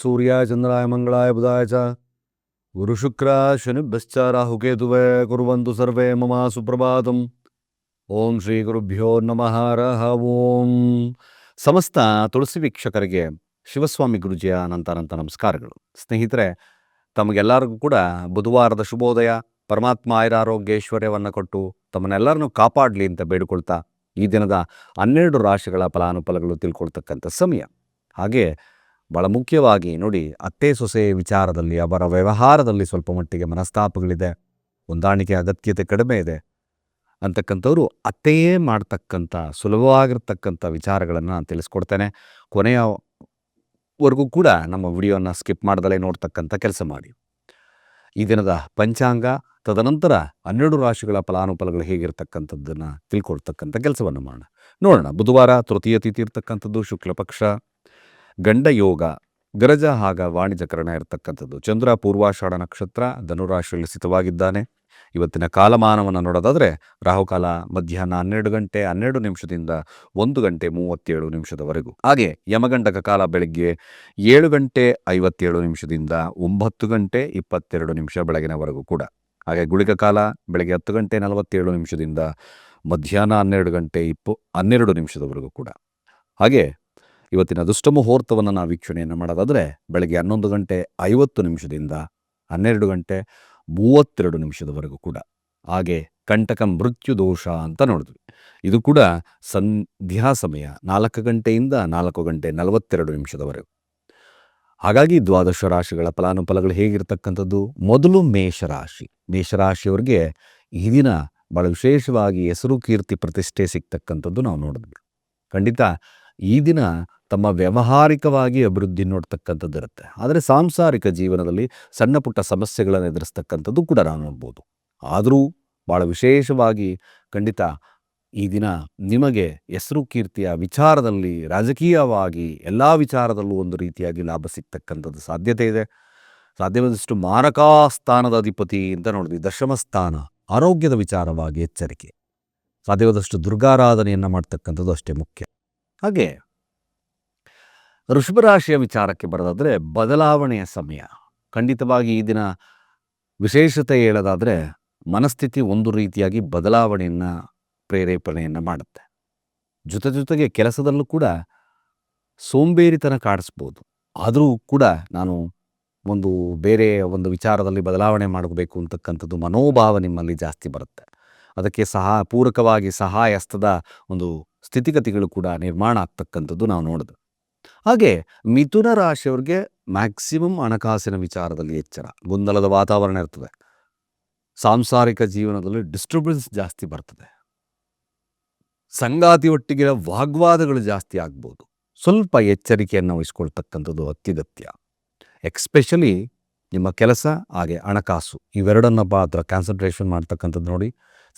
ಸೂರ್ಯ ಚಂದ್ರಾಯ ಮಂಗಳಾಯ ಬುಧಾಯ ಚ ಗುರು ಶುಕ್ರ ಶನಿಭ್ಯಶ್ಚ ರಾಹುಕೇತುವೆ ಕುರುವಂತು ಸರ್ವೇ ಮಮ ಸುಪ್ರಭಾತಂ ಓಂ ಶ್ರೀ ಗುರುಭ್ಯೋ ನಮಃ ರಹ ಓಂ ಸಮಸ್ತ ತುಳಸಿ ವೀಕ್ಷಕರಿಗೆ ಶಿವಸ್ವಾಮಿ ಗುರುಜಿಯ ಅನಂತ ಅನಂತ ನಮಸ್ಕಾರಗಳು ಸ್ನೇಹಿತರೆ, ತಮಗೆಲ್ಲರಿಗೂ ಕೂಡ ಬುಧವಾರದ ಶುಭೋದಯ. ಪರಮಾತ್ಮ ಆಯುರಾರೋಗ್ಯ ಐಶ್ವರ್ಯವನ್ನು ಕೊಟ್ಟು ತಮ್ಮನ್ನೆಲ್ಲರನ್ನು ಕಾಪಾಡಲಿ ಅಂತ ಬೇಡಿಕೊಳ್ತಾ ಈ ದಿನದ ಹನ್ನೆರಡು ರಾಶಿಗಳ ಫಲಾನುಫಲಗಳು ತಿಳ್ಕೊಳ್ತಕ್ಕಂಥ ಸಮಯ. ಹಾಗೆ ಭಾಳ ಮುಖ್ಯವಾಗಿ ನೋಡಿ ಅತ್ತೆ ಸೊಸೆ ವಿಚಾರದಲ್ಲಿ ಅವರ ವ್ಯವಹಾರದಲ್ಲಿ ಸ್ವಲ್ಪ ಮಟ್ಟಿಗೆ ಮನಸ್ತಾಪಗಳಿದೆ, ಹೊಂದಾಣಿಕೆ, ಅಗತ್ಯತೆ ಕಡಿಮೆ ಇದೆ. ಅಂತಕ್ಕಂಥವ್ರು ಅತ್ತೆಯೇ ಮಾಡ್ತಕ್ಕಂಥ, ಸುಲಭವಾಗಿರ್ತಕ್ಕಂಥ ವಿಚಾರಗಳನ್ನು ನಾನು ತಿಳಿಸ್ಕೊಡ್ತೇನೆ. ಕೊನೆಯವರೆಗೂ ಕೂಡ ನಮ್ಮ ವಿಡಿಯೋನ ಸ್ಕಿಪ್ ಮಾಡದಲ್ಲೇ ನೋಡ್ತಕ್ಕಂಥ ಕೆಲಸ ಮಾಡಿ. ಈ ದಿನದ ಪಂಚಾಂಗ, ತದನಂತರ ಹನ್ನೆರಡು ರಾಶಿಗಳ ಫಲಾನುಫಲಗಳು ಹೇಗಿರ್ತಕ್ಕಂಥದ್ದನ್ನು ತಿಳ್ಕೊಳ್ತಕ್ಕಂಥ ಕೆಲಸವನ್ನು ಮಾಡೋಣ. ನೋಡೋಣ, ಬುಧವಾರ ತೃತೀಯ ತಿಥಿ ಇರ್ತಕ್ಕಂಥದ್ದು ಶುಕ್ಲ ಪಕ್ಷ ಗಂಡ ಯೋಗ ಗರಜ ಹಾಗ ವಾಣಿಜ್ಯಕರಣ ಇರತಕ್ಕಂಥದ್ದು. ಚಂದ್ರ ಪೂರ್ವಾಷಾಢ ನಕ್ಷತ್ರ ಧನುರಾಶಿಯಲ್ಲಿ ಸ್ಥಿತವಾಗಿದ್ದಾನೆ. ಇವತ್ತಿನ ಕಾಲಮಾನವನ್ನು ನೋಡೋದಾದರೆ ರಾಹುಕಾಲ ಮಧ್ಯಾಹ್ನ ಹನ್ನೆರಡು ಗಂಟೆ ಹನ್ನೆರಡು ನಿಮಿಷದಿಂದ ಒಂದು ಗಂಟೆ ಮೂವತ್ತೇಳು ನಿಮಿಷದವರೆಗೂ. ಹಾಗೆ ಯಮಗಂಡಕ ಕಾಲ ಬೆಳಗ್ಗೆ ಏಳು ಗಂಟೆ ಐವತ್ತೇಳು ನಿಮಿಷದಿಂದ ಒಂಬತ್ತು ಗಂಟೆ ಇಪ್ಪತ್ತೆರಡು ನಿಮಿಷ ಬೆಳಗಿನವರೆಗೂ ಕೂಡ. ಹಾಗೆ ಗುಳಿಕ ಕಾಲ ಬೆಳಗ್ಗೆ ಹತ್ತು ಗಂಟೆ ನಲವತ್ತೇಳು ನಿಮಿಷದಿಂದ ಮಧ್ಯಾಹ್ನ ಹನ್ನೆರಡು ಗಂಟೆ ಇಪ್ಪು ಹನ್ನೆರಡು ನಿಮಿಷದವರೆಗೂ ಕೂಡ. ಹಾಗೆ ಇವತ್ತಿನ ದುಷ್ಟ ಮುಹೂರ್ತವನ್ನು ನಾವು ವೀಕ್ಷಣೆಯನ್ನು ಮಾಡೋದಾದರೆ ಬೆಳಗ್ಗೆ ಹನ್ನೊಂದು ಗಂಟೆ ಐವತ್ತು ನಿಮಿಷದಿಂದ ಹನ್ನೆರಡು ಗಂಟೆ ಮೂವತ್ತೆರಡು ನಿಮಿಷದವರೆಗೂ ಕೂಡ. ಹಾಗೆ ಕಂಟಕ ಮೃತ್ಯು ದೋಷ ಅಂತ ನೋಡಿದ್ವಿ. ಇದು ಕೂಡ ಸಂಧ್ಯಾ ಸಮಯ ನಾಲ್ಕು ಗಂಟೆಯಿಂದ ನಾಲ್ಕು ಗಂಟೆ ನಲವತ್ತೆರಡು ನಿಮಿಷದವರೆಗೂ. ಹಾಗಾಗಿ ದ್ವಾದಶ ರಾಶಿಗಳ ಫಲಾನುಫಲಗಳು ಹೇಗಿರ್ತಕ್ಕಂಥದ್ದು? ಮೊದಲು ಮೇಷರಾಶಿ. ಮೇಷರಾಶಿಯವರಿಗೆ ಈ ದಿನ ಭಾಳ ವಿಶೇಷವಾಗಿ ಹೆಸರು ಕೀರ್ತಿ ಪ್ರತಿಷ್ಠೆ ಸಿಗ್ತಕ್ಕಂಥದ್ದು ನಾವು ನೋಡಿದ್ವಿ. ಖಂಡಿತ ಈ ದಿನ ತಮ್ಮ ವ್ಯವಹಾರಿಕವಾಗಿ ಅಭಿವೃದ್ಧಿ ನೋಡ್ತಕ್ಕಂಥದ್ದು ಇರುತ್ತೆ. ಆದರೆ ಸಾಂಸಾರಿಕ ಜೀವನದಲ್ಲಿ ಸಣ್ಣ ಪುಟ್ಟ ಸಮಸ್ಯೆಗಳನ್ನು ಎದುರಿಸ್ತಕ್ಕಂಥದ್ದು ಕೂಡ ನಾವು ನೋಡ್ಬೋದು ಆದರೂ ಭಾಳ ವಿಶೇಷವಾಗಿ ಖಂಡಿತ ಈ ದಿನ ನಿಮಗೆ ಹೆಸರು ಕೀರ್ತಿಯ ವಿಚಾರದಲ್ಲಿ ರಾಜಕೀಯವಾಗಿ ಎಲ್ಲ ವಿಚಾರದಲ್ಲೂ ಒಂದು ರೀತಿಯಾಗಿ ಲಾಭ ಸಿಗ್ತಕ್ಕಂಥದ್ದು ಸಾಧ್ಯತೆ ಇದೆ. ಸಾಧ್ಯವಾದಷ್ಟು ಮಾರಕಾಸ್ಥಾನದ ಅಧಿಪತಿ ಅಂತ ನೋಡಿದ್ವಿ ದಶಮಸ್ಥಾನ ಆರೋಗ್ಯದ ವಿಚಾರವಾಗಿ ಎಚ್ಚರಿಕೆ. ಸಾಧ್ಯವಾದಷ್ಟು ದುರ್ಗಾರಾಧನೆಯನ್ನು ಮಾಡ್ತಕ್ಕಂಥದ್ದು ಅಷ್ಟೇ ಮುಖ್ಯ. ಹಾಗೆ ಋಷಭರಾಶಿಯ ವಿಚಾರಕ್ಕೆ ಬರೋದಾದರೆ ಬದಲಾವಣೆಯ ಸಮಯ. ಖಂಡಿತವಾಗಿ ಈ ದಿನ ವಿಶೇಷತೆ ಹೇಳೋದಾದರೆ ಮನಸ್ಥಿತಿ ಒಂದು ರೀತಿಯಾಗಿ ಬದಲಾವಣೆಯನ್ನು ಪ್ರೇರೇಪಣೆಯನ್ನು ಮಾಡುತ್ತೆ. ಜೊತೆ ಜೊತೆಗೆ ಕೆಲಸದಲ್ಲೂ ಕೂಡ ಸೋಂಬೇರಿತನ ಕಾಡಿಸ್ಬೋದು. ಆದರೂ ಕೂಡ ನಾನು ಒಂದು ಬೇರೆ ಒಂದು ವಿಚಾರದಲ್ಲಿ ಬದಲಾವಣೆ ಮಾಡಬೇಕು ಅಂತಕ್ಕಂಥದ್ದು ಮನೋಭಾವ ನಿಮ್ಮಲ್ಲಿ ಜಾಸ್ತಿ ಬರುತ್ತೆ. ಅದಕ್ಕೆ ಸಹ ಪೂರಕವಾಗಿ ಸಹಾಯ ಹಸ್ತದ ಒಂದು ಸ್ಥಿತಿಗತಿಗಳು ಕೂಡ ನಿರ್ಮಾಣ ಆಗ್ತಕ್ಕಂಥದ್ದು ನಾವು ನೋಡಿದ್ವಿ ಹಾಗೆ ಮಿಥುನ ರಾಶಿಯವ್ರಿಗೆ ಮ್ಯಾಕ್ಸಿಮಮ್ ಹಣಕಾಸಿನ ವಿಚಾರದಲ್ಲಿ ಎಚ್ಚರ, ಗೊಂದಲದ ವಾತಾವರಣ ಇರ್ತದೆ. ಸಾಂಸಾರಿಕ ಜೀವನದಲ್ಲಿ ಡಿಸ್ಟರ್ಬೆನ್ಸ್ ಜಾಸ್ತಿ ಬರ್ತದೆ. ಸಂಗಾತಿ ಒಟ್ಟಿಗಿನ ವಾಗ್ವಾದಗಳು ಜಾಸ್ತಿ ಆಗ್ಬೋದು. ಸ್ವಲ್ಪ ಎಚ್ಚರಿಕೆಯನ್ನು ವಹಿಸ್ಕೊಳ್ತಕ್ಕಂಥದ್ದು ಅತ್ಯಗತ್ಯ ಎಕ್ಸ್ಪೆಷಲಿ ನಿಮ್ಮ ಕೆಲಸ, ಹಾಗೆ ಹಣಕಾಸು, ಇವೆರಡನ್ನ ಮಾತ್ರ ಕಾನ್ಸಂಟ್ರೇಷನ್ ಮಾಡ್ತಕ್ಕಂಥದ್ದು ನೋಡಿ.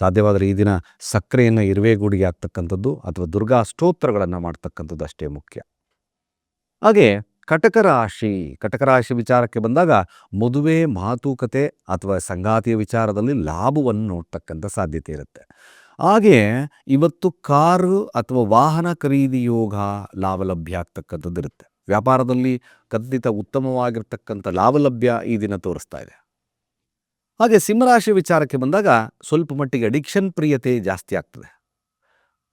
ಸಾಧ್ಯವಾದರೆ ಈ ದಿನ ಸಕ್ಕರೆಯನ್ನು ಇರುವೆಗೂಡಿಗೆ ಆಗ್ತಕ್ಕಂಥದ್ದು ಅಥವಾ ದುರ್ಗಾ ಸ್ತೋತ್ರಗಳನ್ನು ಮಾಡ್ತಕ್ಕಂಥದ್ದು ಅಷ್ಟೇ ಮುಖ್ಯ. ಹಾಗೆ ಕಟಕ ರಾಶಿ ಕಟಕ ರಾಶಿ ವಿಚಾರಕ್ಕೆ ಬಂದಾಗ ಮದುವೆ, ಮಾತುಕತೆ ಅಥವಾ ಸಂಗಾತಿಯ ವಿಚಾರದಲ್ಲಿ ಲಾಭವನ್ನು ನೋಡ್ತಕ್ಕಂಥ ಸಾಧ್ಯತೆ ಇರುತ್ತೆ. ಹಾಗೆ ಇವತ್ತು ಕಾರು ಅಥವಾ ವಾಹನ ಖರೀದಿ ಯೋಗ ಲಾಭ ಲಭ್ಯ ಆಗ್ತಕ್ಕಂಥದ್ದು ಇರುತ್ತೆ. ವ್ಯಾಪಾರದಲ್ಲಿ ಖಂಡಿತ ಉತ್ತಮವಾಗಿರ್ತಕ್ಕಂಥ ಲಾಭ ಲಭ್ಯ ಈ ದಿನ ತೋರಿಸ್ತಾ ಇದೆ. ಹಾಗೆ ಸಿಂಹರಾಶಿ ವಿಚಾರಕ್ಕೆ ಬಂದಾಗ ಸ್ವಲ್ಪ ಮಟ್ಟಿಗೆ ಅಡಿಕ್ಷನ್ ಪ್ರಿಯತೆ ಜಾಸ್ತಿ ಆಗ್ತದೆ.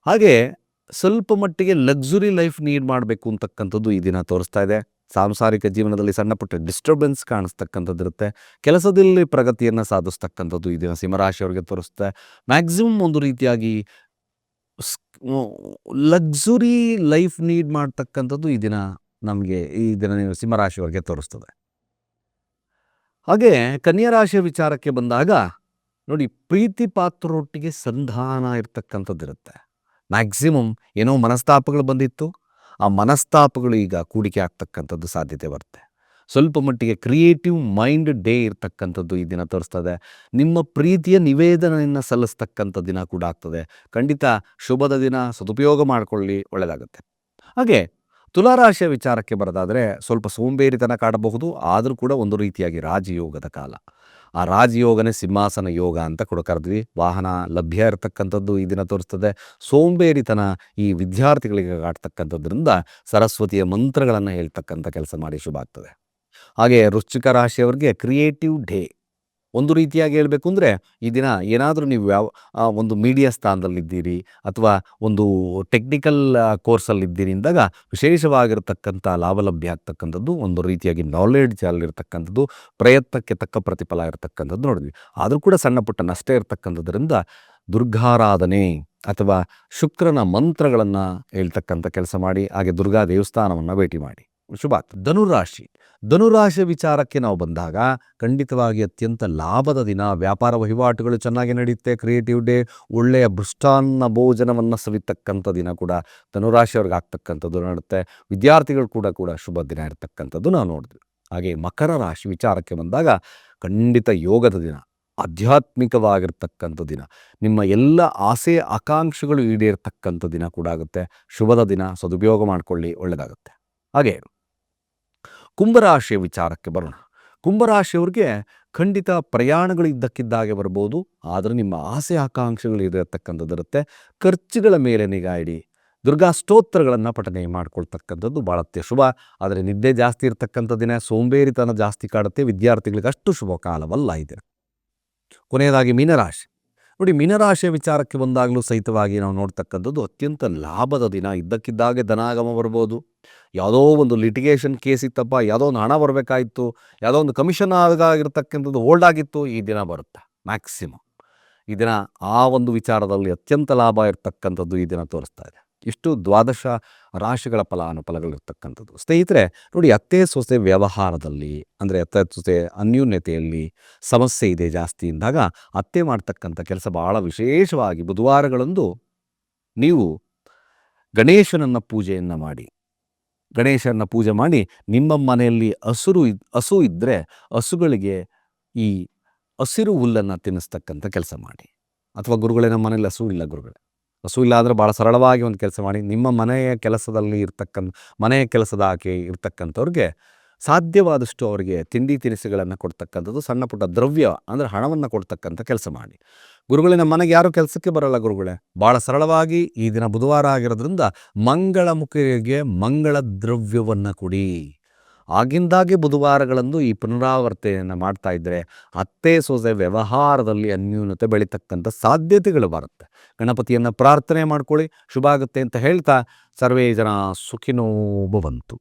ಹಾಗೆ ಸ್ವಲ್ಪ ಮಟ್ಟಿಗೆ ಲಕ್ಸುರಿ ಲೈಫ್ ನೀಡ್ ಮಾಡಬೇಕು ಅಂತಕ್ಕಂಥದ್ದು ಈ ದಿನ ತೋರಿಸ್ತಾ ಇದೆ. ಸಾಂಸಾರಿಕ ಜೀವನದಲ್ಲಿ ಸಣ್ಣ ಪುಟ್ಟ ಡಿಸ್ಟರ್ಬೆನ್ಸ್ ಕಾಣಿಸ್ತಕ್ಕಂಥದ್ದು ಇರುತ್ತೆ. ಕೆಲಸದಲ್ಲಿ ಪ್ರಗತಿಯನ್ನು ಸಾಧಿಸ್ತಕ್ಕಂಥದ್ದು ಈ ದಿನ ಸಿಂಹರಾಶಿಯವರಿಗೆ ತೋರಿಸುತ್ತೆ. ಮ್ಯಾಕ್ಸಿಮಮ್ ಒಂದು ರೀತಿಯಾಗಿ ಲಕ್ಸುರಿ ಲೈಫ್ ನೀಡ್ ಮಾಡ್ತಕ್ಕಂಥದ್ದು ಈ ದಿನ ನಮಗೆ ಈ ದಿನ ಸಿಂಹರಾಶಿಯವರಿಗೆ ತೋರಿಸ್ತದೆ. ಹಾಗೆ ಕನ್ಯಾ ರಾಶಿಯ ವಿಚಾರಕ್ಕೆ ಬಂದಾಗ ನೋಡಿ ಪ್ರೀತಿ ಪಾತ್ರರೊಟ್ಟಿಗೆ ಸಂಧಾನ ಇರ್ತಕ್ಕಂಥದ್ದು ಇರುತ್ತೆ ಮ್ಯಾಕ್ಸಿಮಮ್ ಏನೋ ಮನಸ್ತಾಪಗಳು ಬಂದಿತ್ತು. ಆ ಮನಸ್ತಾಪಗಳು ಈಗ ಕೂಡಿಕೆ ಆಗ್ತಕ್ಕಂಥದ್ದು ಸಾಧ್ಯತೆ ಬರುತ್ತೆ. ಸ್ವಲ್ಪ ಮಟ್ಟಿಗೆ ಕ್ರಿಯೇಟಿವ್ ಮೈಂಡ್ ಡೇ ಇರ್ತಕ್ಕಂಥದ್ದು ಈ ದಿನ ತೋರಿಸ್ತದೆ. ನಿಮ್ಮ ಪ್ರೀತಿಯ ನಿವೇದನೆಯನ್ನು ಸಲ್ಲಿಸ್ತಕ್ಕಂಥ ದಿನ ಕೂಡ ಆಗ್ತದೆ. ಖಂಡಿತ ಶುಭದ ದಿನ, ಸದುಪಯೋಗ ಮಾಡಿಕೊಳ್ಳಿ ಒಳ್ಳೆಯದಾಗುತ್ತೆ ಹಾಗೆ ತುಲಾರಾಶಿಯ ವಿಚಾರಕ್ಕೆ ಬರೋದಾದರೆ ಸ್ವಲ್ಪ ಸೋಂಬೇರಿತನ ಕಾಡಬಹುದು, ಆದರೂ ಕೂಡ ಒಂದು ರೀತಿಯಾಗಿ ರಾಜಯೋಗದ ಕಾಲ. ಆ ರಾಜಯೋಗನೇ ಸಿಂಹಾಸನ ಯೋಗ ಅಂತ ಕೂಡ ಕರೆದ್ವಿ. ವಾಹನ ಲಭ್ಯ ಇರತಕ್ಕಂಥದ್ದು ಈ ದಿನ ತೋರಿಸ್ತದೆ. ಸೋಂಬೇರಿತನ ಈ ವಿದ್ಯಾರ್ಥಿಗಳಿಗೆ ಕಾಡ್ತಕ್ಕಂಥದ್ರಿಂದ ಸರಸ್ವತಿಯ ಮಂತ್ರಗಳನ್ನು ಹೇಳ್ತಕ್ಕಂಥ ಕೆಲಸ ಮಾಡಿ ಶುಭ ಆಗ್ತದೆ. ಹಾಗೆ ವೃಶ್ಚಿಕ ರಾಶಿಯವರಿಗೆ ಕ್ರಿಯೇಟಿವ್ ಡೇ. ಒಂದು ರೀತಿಯಾಗಿ ಹೇಳಬೇಕು ಅಂದರೆ, ಈ ದಿನ ಏನಾದರೂ ನೀವು ಯಾವ ಒಂದು ಮೀಡಿಯಾ ಸ್ಥಾನದಲ್ಲಿದ್ದೀರಿ ಅಥವಾ ಒಂದು ಟೆಕ್ನಿಕಲ್ ಕೋರ್ಸಲ್ಲಿದ್ದೀರಿ ಅಂದಾಗ ವಿಶೇಷವಾಗಿರತಕ್ಕಂಥ ಲಾಭಲಭ್ಯ ಆಗ್ತಕ್ಕಂಥದ್ದು, ಒಂದು ರೀತಿಯಾಗಿ ನಾಲೆಡ್ಜ್ ಅಲ್ಲಿರ್ತಕ್ಕಂಥದ್ದು, ಪ್ರಯತ್ನಕ್ಕೆ ತಕ್ಕ ಪ್ರತಿಫಲ ಇರತಕ್ಕಂಥದ್ದು ನೋಡಿದ್ವಿ. ಆದರೂ ಕೂಡ ಸಣ್ಣ ಪುಟ್ಟ ನಷ್ಟ ಇರತಕ್ಕಂಥದ್ರಿಂದ ದುರ್ಗಾರಾಧನೆ ಅಥವಾ ಶುಕ್ರನ ಮಂತ್ರಗಳನ್ನು ಹೇಳ್ತಕ್ಕಂಥ ಕೆಲಸ ಮಾಡಿ, ಹಾಗೆ ದುರ್ಗಾ ದೇವಸ್ಥಾನವನ್ನು ಭೇಟಿ ಮಾಡಿ. ಶುಭ. ಆಗ್ತದೆ. ಧನುರಾಶಿ. ಧನುರಾಶಿ ವಿಚಾರಕ್ಕೆ ನಾವು ಬಂದಾಗ ಖಂಡಿತವಾಗಿ ಅತ್ಯಂತ ಲಾಭದ ದಿನ. ವ್ಯಾಪಾರ ವಹಿವಾಟುಗಳು ಚೆನ್ನಾಗಿ ನಡೆಯುತ್ತೆ ಕ್ರಿಯೇಟಿವ್ ಡೇ, ಒಳ್ಳೆಯ ಭೃಷ್ಟಾನ್ನ ಭೋಜನವನ್ನು ಸವಿತಕ್ಕಂಥ ದಿನ ಕೂಡ ಧನುರಾಶಿಯವ್ರಿಗೆ ಆಗ್ತಕ್ಕಂಥದ್ದು ನಡುತ್ತೆ ವಿದ್ಯಾರ್ಥಿಗಳು ಕೂಡ ಕೂಡ ಶುಭ ದಿನ ಇರತಕ್ಕಂಥದ್ದು ನಾವು ನೋಡಿದ್ವಿ ಹಾಗೆ ಮಕರ ರಾಶಿ ವಿಚಾರಕ್ಕೆ ಬಂದಾಗ ಖಂಡಿತ ಯೋಗದ ದಿನ, ಆಧ್ಯಾತ್ಮಿಕವಾಗಿರ್ತಕ್ಕಂಥ ದಿನ, ನಿಮ್ಮ ಎಲ್ಲ ಆಸೆ, ಆಕಾಂಕ್ಷೆಗಳು ಈಡೇರ್ತಕ್ಕಂಥ ದಿನ ಕೂಡ ಆಗುತ್ತೆ. ಶುಭದ ದಿನ, ಸದುಪಯೋಗ ಮಾಡಿಕೊಳ್ಳಿ ಒಳ್ಳೆಯದಾಗುತ್ತೆ ಹಾಗೆ ಕುಂಭರಾಶಿಯ ವಿಚಾರಕ್ಕೆ ಬರೋಣ. ಕುಂಭರಾಶಿಯವ್ರಿಗೆ ಖಂಡಿತ ಪ್ರಯಾಣಗಳು ಇದ್ದಕ್ಕಿದ್ದಾಗೆ ಬರ್ಬೋದು, ಆದರೆ ನಿಮ್ಮ ಆಸೆ ಆಕಾಂಕ್ಷೆಗಳು ಇರತಕ್ಕಂಥದ್ದಿರುತ್ತೆ ಖರ್ಚುಗಳ ಮೇಲೆ ನಿಗಾ ಇಡಿ. ದುರ್ಗಾ ಸ್ತೋತ್ರಗಳನ್ನು ಪಠನೆ ಮಾಡ್ಕೊಳ್ತಕ್ಕಂಥದ್ದು ಭಾಳ ಶುಭ. ಆದರೆ ನಿದ್ದೆ ಜಾಸ್ತಿ ಇರತಕ್ಕಂಥ ದಿನ, ಸೋಂಬೇರಿತನ ಜಾಸ್ತಿ ಕಾಡುತ್ತೆ, ವಿದ್ಯಾರ್ಥಿಗಳಿಗೆ ಅಷ್ಟು ಶುಭ ಕಾಲವಲ್ಲ ಇದೆ. ಕೊನೆಯದಾಗಿ ಮೀನರಾಶಿ. ನೋಡಿ, ಮೀನರಾಶಿಯ ವಿಚಾರಕ್ಕೆ ಬಂದಾಗಲೂ ಸಹಿತವಾಗಿ ನಾವು ನೋಡ್ತಕ್ಕಂಥದ್ದು ಅತ್ಯಂತ ಲಾಭದ ದಿನ. ಇದ್ದಕ್ಕಿದ್ದಾಗೆ ಧನಾಗಮ ಬರ್ಬೋದು. ಯಾವುದೋ ಒಂದು ಲಿಟಿಗೇಷನ್ ಕೇಸ್ ಇತ್ತಪ್ಪ, ಯಾವುದೋ ಒಂದು ಹಣ ಬರಬೇಕಾಗಿತ್ತು ಯಾವುದೋ ಒಂದು ಕಮಿಷನ್ ಆಗಿರ್ತಕ್ಕಂಥದ್ದು ಹೋಲ್ಡ್ ಆಗಿತ್ತು, ಈ ದಿನ ಬರುತ್ತೆ ಮ್ಯಾಕ್ಸಿಮಮ್ ಈ ದಿನ ಆ ಒಂದು ವಿಚಾರದಲ್ಲಿ ಅತ್ಯಂತ ಲಾಭ ಇರ್ತಕ್ಕಂಥದ್ದು ಈ ದಿನ ತೋರಿಸ್ತಾ ಇದೆ. ಇಷ್ಟು ದ್ವಾದಶ ರಾಶಿಗಳ ಫಲಾನುಫಲಗಳಿರ್ತಕ್ಕಂಥದ್ದು ಸ್ನೇಹಿತರೆ, ನೋಡಿ, ಅತ್ತೆ ಸೊಸೆ ವ್ಯವಹಾರದಲ್ಲಿ, ಅಂದರೆ ಅತ್ತೆ ಸೊಸೆ ಅನ್ಯೂನ್ಯತೆಯಲ್ಲಿ ಸಮಸ್ಯೆ ಇದೆ ಜಾಸ್ತಿ ಇದ್ದಾಗ ಅತ್ತೆ ಮಾಡ್ತಕ್ಕಂಥ ಕೆಲಸ ಭಾಳ ವಿಶೇಷವಾಗಿ ಬುಧವಾರಗಳಂದು ನೀವು ಗಣೇಶನನ್ನು ಪೂಜೆಯನ್ನು ಮಾಡಿ. ಗಣೇಶನ ಪೂಜೆ ಮಾಡಿ ನಿಮ್ಮ ಮನೆಯಲ್ಲಿ ಹಸುರು ಹಸು ಇದ್ದರೆ ಹಸುಗಳಿಗೆ ಈ ಹಸಿರು ಹುಲ್ಲನ್ನು ತಿನ್ನಿಸ್ತಕ್ಕಂಥ ಕೆಲಸ ಮಾಡಿ. ಅಥವಾ ಗುರುಗಳೇ ನಮ್ಮ ಮನೆಯಲ್ಲಿ ಹಸು ಇಲ್ಲ ಗುರುಗಳೇ. ಹಸು ಇಲ್ಲ ಆದರೆ ಭಾಳ ಸರಳವಾಗಿ ಒಂದು ಕೆಲಸ ಮಾಡಿ ನಿಮ್ಮ ಮನೆಯ ಕೆಲಸದಲ್ಲಿ ಇರ್ತಕ್ಕಂಥ, ಮನೆಯ ಕೆಲಸದ ಆಕೆ ಇರ್ತಕ್ಕಂಥವ್ರಿಗೆ ಸಾಧ್ಯವಾದಷ್ಟು ಅವರಿಗೆ ತಿಂಡಿ ತಿನಿಸುಗಳನ್ನು ಕೊಡ್ತಕ್ಕಂಥದ್ದು, ಸಣ್ಣ ಪುಟ್ಟ ದ್ರವ್ಯ ಅಂದರೆ ಹಣವನ್ನು ಕೊಡ್ತಕ್ಕಂಥ ಕೆಲಸ ಮಾಡಿ. ಗುರುಗಳೇ ನಮ್ಮ ಮನೆಗೆ ಯಾರೂ ಕೆಲಸಕ್ಕೆ ಬರಲ್ಲ ಗುರುಗಳೇ? ಭಾಳ ಸರಳವಾಗಿ ಈ ದಿನ ಬುಧವಾರ ಆಗಿರೋದ್ರಿಂದ ಮಂಗಳ ಮುಖಿಗೆ ಮಂಗಳ ದ್ರವ್ಯವನ್ನು ಕೊಡಿ. ಆಗಿಂದಾಗೆ ಬುಧವಾರಗಳಂದು ಈ ಪುನರಾವರ್ತನೆಯನ್ನು ಮಾಡ್ತಾ ಇದ್ದರೆ ಅತ್ತೆ ಸೊಸೆ ವ್ಯವಹಾರದಲ್ಲಿ ಅನ್ಯೂನತೆ ಬೆಳೀತಕ್ಕಂಥ ಸಾಧ್ಯತೆಗಳು ಬರುತ್ತೆ. ಗಣಪತಿಯನ್ನು ಪ್ರಾರ್ಥನೆ ಮಾಡ್ಕೊಳ್ಳಿ ಶುಭ ಆಗುತ್ತೆ ಅಂತ ಹೇಳ್ತಾ ಸರ್ವೇ ಜನ ಸುಖಿನೋ ಭವಂತು